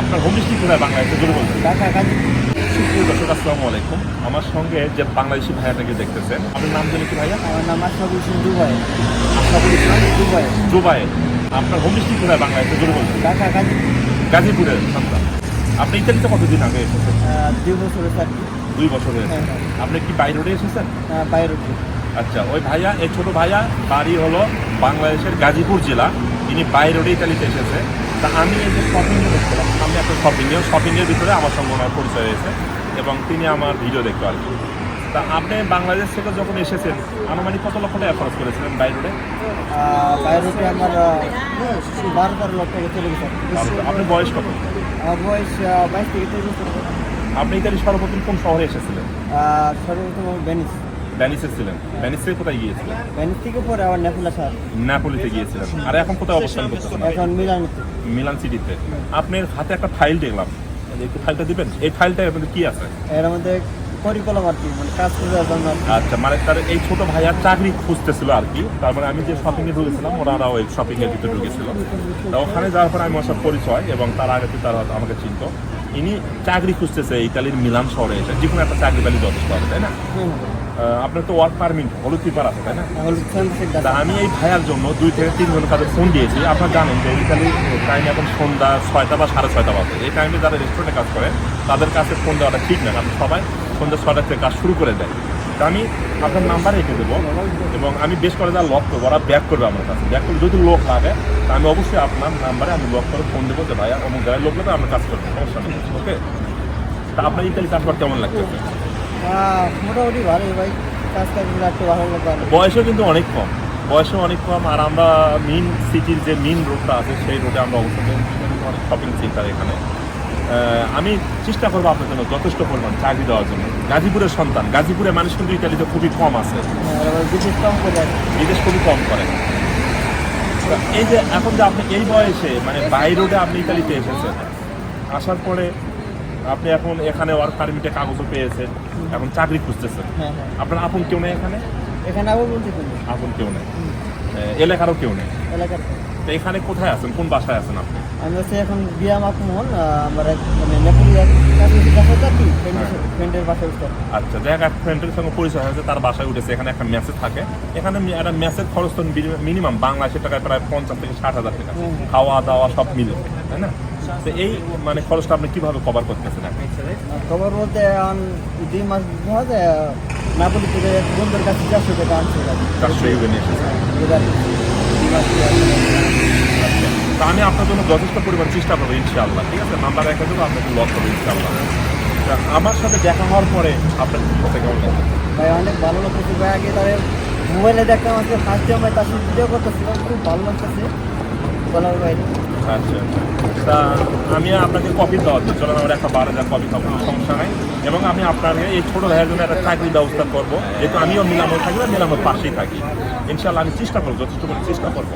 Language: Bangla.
আপনার হোম ডিস্ট্রিক্ট কোথায়? বাংলাদেশে ঢাকা গাজী সুপ্রিয় দর্শক আসসালামু আলাইকুম। আমার সঙ্গে যে বাংলাদেশি ভাইয়াটাকে দেখতেছেন আপনার নাম জানি কি ভাইয়া? আমার নাম আশরাফুল হোসেন দুবাই। আশরাফুল ইসলাম দুবাই। জুবাই আপনার হোম ডিস্ট্রিক্ট কোথায়? বাংলাদেশে জোরে বলছেন ঢাকা গাজী গাজীপুরের সন্তান আপনি ইতালিতে কতদিন আগে এসেছেন? দুই স্যার। দুই বছর হয়েছে হ্যাঁ, হ্যাঁ। আপনি কি বাই রোডে এসেছেন? বাইরে আচ্ছা ওই ভাইয়া এই ছোট ভাইয়া বাড়ি হলো বাংলাদেশের গাজীপুর জেলা। তিনি বাই রোডে ইতালিতে এসেছে। তা আমি এই যে শপিংয়ে দেখছিলাম আমি একটা শপিংয়ে শপিংয়ের ভিতরে আমার সঙ্গে ওনার পরিচয় হয়েছে এবং তিনি আমার ভিডিও দেখতে আর কি তা আপনি বাংলাদেশ থেকে যখন এসেছেন আনুমানিক কত লক্ষ টাকা খরচ করেছিলেন বাই রোডে বাইরে আমার বারো তেরো লক্ষ টাকা চলে গেছে। আপনার বয়স কত? বয়স বাইশ থেকে তেইশ বছর। আপনি ইতালি সর্বপ্রথম কোন শহরে এসেছিলেন? সর্বপ্রথম ভেনিস। ভ্যানিসে ছিলেন। ভ্যানিস থেকে কোথায় গিয়েছিলেন? ভেনিস থেকে পরে আবার নেপুলা স্যার নাপোলিতে গিয়েছিলেন। আর এখন কোথায় অবস্থান করতেছেন? এখন মিলান মিলান সিটিতে। আপনার হাতে একটা ফাইল দেখলাম। এই একটু ফাইলটা দিবেন? এই ফাইলটা আপনাদের কি আছে? এর মধ্যে পরিকল্পনা আর কি মানে কাজ করার জন্য আর আচ্ছা মানে তার এই ছোট ভাইয়ার চাকরি খুঁজতেছিল আর কি। তারপরে আমি যে শপিং এ ঢুকেছিলাম ওরা ওই শপিং এর ভিতরে ঢুকেছিল। তা ওখানে যাওয়ার পর আমি ওর সাথে পরিচয় এবং তার আগে তারা আমাকে চিনত। ইনি চাকরি খুঁজতেছে ইতালির মিলান শহরে এসে। যে কোনো একটা চাকরি পেলে যথেষ্ট হবে তাই না? আপনার তো ওয়ার্ক পারমিট হলুদ পেপার আছে তাই না? সেন্সিক তা আমি এই ভাইয়ার জন্য দুই থেকে তিন ঘণ্টা তাদের ফোন দিয়েছি। আপনারা জানেন যে ইতালি টাইম এখন সন্ধ্যা ছয়টা বা সাড়ে ছয়টা বাজে। এই টাইমে যারা রেস্টুরেন্টে কাজ করে তাদের কাছে ফোন দেওয়াটা ঠিক না কারণ সবাই সন্ধ্যা ছয়টা থেকে কাজ শুরু করে দেয়। তা আমি আপনার নাম্বার রেখে দেবো এবং আমি বেশ করে যা লক করব ওরা ব্যাক করবে আমার কাছে। ব্যাক করলে যদি লোক লাগে তা আমি অবশ্যই আপনার নাম্বারে আমি লক করে ফোন দেবো যে ভাইয়া অমুক জায়গায় লোক তো আমরা কাজ করব। সমস্যা নেই ওকে তা আপনার ইতালি কাজ করতে কেমন লাগতেছে? আহ, মোটামুটি ভালোই ভাই। কাজ কাজগুলো একটু ভালো লাগবে বয়সও কিন্তু অনেক কম। বয়সও অনেক কম আর আমরা মেন সিটির যে মেন রোডটা আছে সেই রোডে আমরা অবস্থান অনেক শপিং সেন্টার এখানে। আমি চেষ্টা করব আপনার জন্য যথেষ্ট পরিমাণ চাকরি দেওয়ার জন্য। গাজীপুরের সন্তান গাজীপুরে মানুষ কিন্তু ইতালিতে খুবই কম আছে। আর কম করে বিদেশ খুবই কম করে। এই যে এখন যে আপনি এই বয়সে মানে বাই রোডে আপনি ইতালিতে এসেছেন আসার পরে আপনি এখন এখানে ওয়ার্ক পারমিটে কাগজও পেয়েছেন এখন চাকরি খুঁজতেছেন। হ্যাঁ হ্যাঁ। আপনার আপন কেউ নেই এখানে? এখানে আবার বলতে আপন কেউ নেই। এলাকারও কেউ নেই? এলাকার তো এখানে কোথায় আছেন? কোন বাসায় আছেন আপনি? আমি হচ্ছে এখন বিয়া মাকুমন আমার এক মানে নেপুলি এক ফ্রেন্ডের বাসায় উঠতে। আচ্ছা দেখ এক ফ্রেন্ডের সঙ্গে পরিচয় হয়েছে তার বাসায় উঠেছে এখানে একটা মেসেজ থাকে। এখানে একটা মেসেজ খরচ তো মিনিমাম বাংলাদেশের টাকায় প্রায় পঞ্চাশ থেকে ষাট হাজার টাকা। খাওয়া দাওয়া সব মিলে তাই না? তো এই মানে খরচটা আপনি কীভাবে কভার করতেছেন? এখন খবর বলতে দুই মাস ধরে নাপুলি থেকে বন্ধুর কাছে চারশো টাকা আনছে চারশো ইউরো নিয়ে দিয়ে আচ্ছা। তা আমি আপনার জন্য যথেষ্ট পরিমাণ চেষ্টা করব ইনশাআল্লাহ ঠিক আছে? নাম্বার রেখে দেবো আপনাকে লক করব ইনশাআল্লাহ। আমার সাথে দেখা হওয়ার পরে আপনার কি কথা কেমন লাগে ভাই অনেক ভালো লাগতেছে। ভাই আগে তাদের মোবাইলে দেখতাম আজকে ফার্স্ট টাইম ভাই তার সাথে ভিডিও করতেছিলাম খুব ভালো লাগতেছে। বলার বাইরে। আচ্ছা আচ্ছা। তা আমি আপনাকে কপি দেওয়া দিই চলেন, আমার একটা বারো হাজার কপি খাব সমস্যা নাই। এবং আমি আপনাকে এই ছোটো ভাইয়ের জন্য একটা চাকরির ব্যবস্থা করব। যেহেতু আমিও মিলানোর থাকি বা মিলানোর পাশেই থাকি। ইনশাল্লাহ আমি চেষ্টা করব, যথেষ্ট করে চেষ্টা করব।